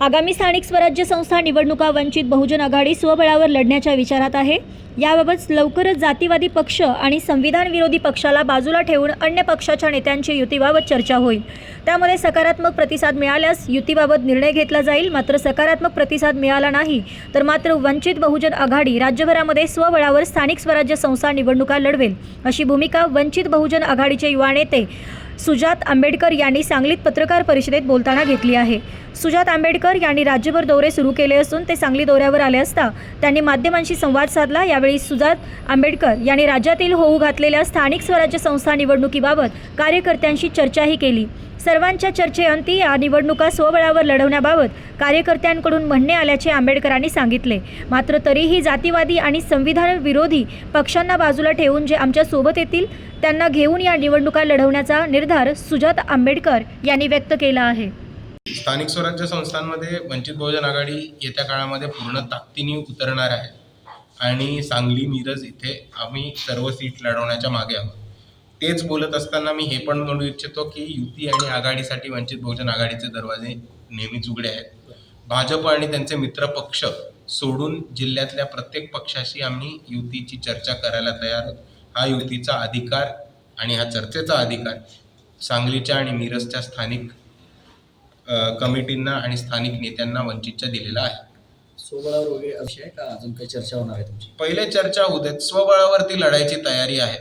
आगामी स्थानिक स्वराज्य संस्था निवडणुका वंचित बहुजन आघाडी स्वबळावर लढण्याच्या विचारात आहे. याबाबत लवकरच जातीवादी पक्ष आणि संविधान विरोधी पक्षाला बाजूला ठेवून अन्य पक्षाच्या नेत्यांची युतीबाबत चर्चा होईल. त्यामध्ये सकारात्मक प्रतिसाद मिळाल्यास युतीबाबत निर्णय घेतला जाईल. मात्र सकारात्मक प्रतिसाद मिळाला नाही तर मात्र वंचित बहुजन आघाडी राज्यभरामध्ये स्वबळावर स्थानिक स्वराज्य संस्था निवडणुका लढवेल अशी भूमिका वंचित बहुजन आघाडीचे युवा नेते सुजात आंबेडकर यांनी सांगलीत पत्रकार परिषदेत बोलताना घेतली आहे. सुजात आंबेडकर यांनी राज्यभर दौरे सुरू केले असून ते सांगली दौऱ्यावर आले असता त्यांनी माध्यमांशी संवाद साधला. यावेळी सुजात आंबेडकर यांनी राज्यातील होऊ घातलेल्या स्थानिक स्वराज्य संस्था निवडणुकीबाबत कार्यकर्त्यांशी चर्चाही केली. सर्वांच्या चर्चेअंती या निवडणुका स्वबळावर लढवण्याबाबत कार्यकर्त्यांकडून म्हणणे आल्याचे आंबेडकरांनी सांगितले. मात्र तरीही जातीवादी आणि संविधान विरोधी पक्षांना बाजूला ठेवून जे आमच्यासोबत येतील त्यांना घेऊन या निवडणुका लढवण्याचा निर्धार सुजात आंबेडकर यांनी व्यक्त केला आहे. स्थानिक स्वराज्य संस्थांमध्ये वंचित बहुजन आघाडी येत्या काळामध्ये पूर्ण ताकदीने उतरणार आहे. आणि सांगली मिरज इथे आम्ही सर्व सीट लढवण्याच्या मागे आहोत. तेच बोलत असताना मी हे पण म्हणू इच्छितो की युती आणि आघाडीसाठी वंचित बहुजन आघाडीचे दरवाजे नेहमीच उघडे आहेत. भाजप आणि त्यांचे मित्र पक्ष सोडून जिल्ह्यातल्या प्रत्येक पक्षाशी आम्ही युतीची चर्चा करायला तयार आहोत. हा युतीचा अधिकार आणि हा चर्चेचा अधिकार सांगलीच्या आणि मिरजच्या स्थानिक कमिटींना आणि स्थानिक नेत्यांना वंचितच्या दिलेला आहे. सोबळावर वगैरे का अजून काही चर्चा होणार आहे तुमची? पहिले चर्चा देत स्वबळावरती लढायची तयारी आहे.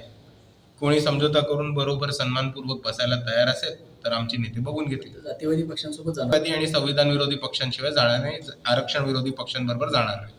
कोणी समझोता करून बरोबर सन्मानपूर्वक बसायला तयार असेल तर आमचे नेते बघून घेतील. जातीवादी पक्षांसोबत जाणार? आणि संविधान विरोधी पक्षांशिवाय जाणार नाही आरक्षण विरोधी पक्षांबरोबर जाणार नाही.